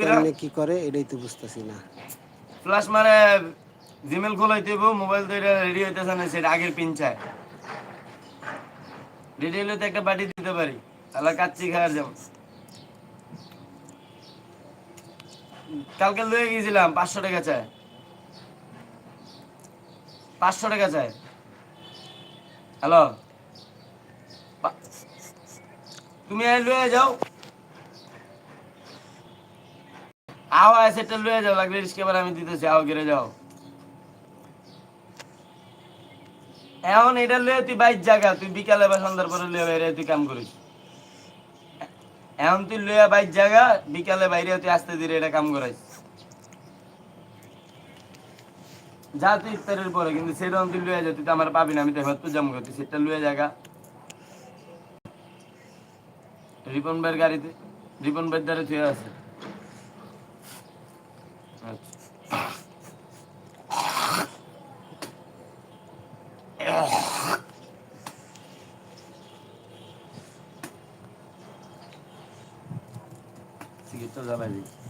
কেমনে কি করে? এটাই তো বুঝতেছি না। ফ্লাশ মারে জিমেল খোলাইতে হইব মোবাইল তো এটা রেডি হইতেছে না সেটা আগের পিন চায়। রেডি হলে তো একটা বাটি দিতে পারি। তাহলে কাচ্চি খাওয়ার যেমন কালকে লয়ে গিয়েছিলাম পাঁচশো টাকা চায়। পাঁচশো টাকা চায়। হ্যালো? তুমি আয় লয়ে যাও। আও সেটা লয়ে যাও, লাগলে রিস্কে আমি দিতেছি আও গেরে যাও। এখন এটা লয়ে তুই বাইর জায়গা তুই বিকালে বা সন্ধ্যার পরে লয়ে বাইরে তুই কাম করিস। এখন তুই লয়ে বাইর জায়গা বিকালে বাইরে তুই আসতে এটা কাম করাইস। যা তুই ইফতারের পরে, কিন্তু সেরকম তুই লয়ে যা তুই তো আমার পাবি না, আমি তো হেমতপুর যাব তুই সেটা লয়ে জায়গা রিপন ভাইয়ের গাড়িতে, রিপন ভাইয়ের দ্বারা আছে। সিগারেটটা জ্বালাই দিই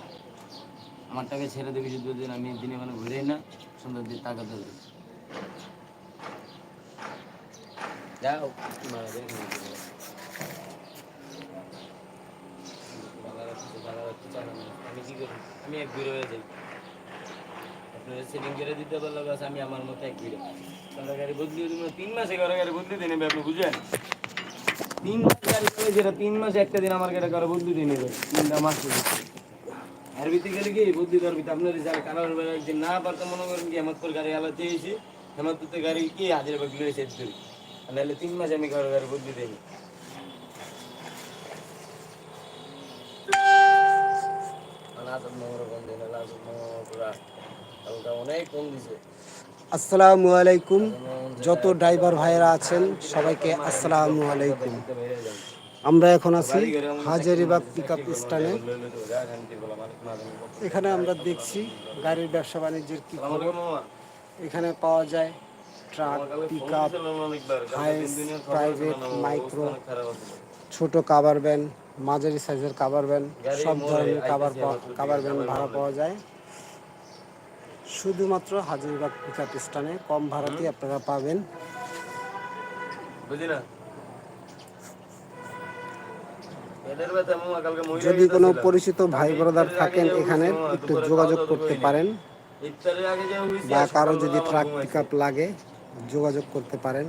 আমার টাকা ছেড়ে দেবে যদি দিন আমি দিনে মানে ঘুরেই না, সুন্দর দিয়ে টাকা দেবে যাও। ঘুরে দিতে পারলে আমি আমার গাড়ি বদলিয়ে দিব তিন মাসে ঘরে গাড়ি বদলি দিয়ে নেবে, আপনি বুঝেন? তিন মাসে গাড়ি তিন মাসে একটা দিন আমার গাড়ি ঘরে বদলি দিয়ে নেবে। তিনটা মাস এর ভিতরে গেলে কি? বুদ্ধি ধরবি? আপনার বেলা একদিন না পারতে মনে করেন কি গাড়ি গাড়ি কি হাজির বাকি সেট নাহলে তিন মাসে আমি ঘরে হালকা অনেক কম দিছে। আসসালামু আলাইকুম। যত ড্রাইভার ভাইয়েরা আছেন সবাইকে আসসালামু আলাইকুম। আমরা এখন আছি হাজারিবাগ পিক আপ স্ট্যান্ডে। এখানে আমরা দেখছি গাড়ির ব্যবসা বাণিজ্যের কি খবর। এখানে পাওয়া যায় truck pick up private micro ছোট কাভার ভ্যান মাঝারি সাইজের কাভার ভ্যান সব ধরনের কাভার কাভার ভ্যান ভাড়া পাওয়া যায়। শুধুমাত্র হাজিরবাগ পিক আপ স্ট্যান্ডে কম ভাড়াতেই আপনারা পাবেন। বুঝলি না? যদি কোনো পরিচিত ভাই ব্রাদার থাকেন এখানে একটু যোগাযোগ করতে পারেন বা কারও যদি ট্রাক পিক আপ লাগে যোগাযোগ করতে পারেন।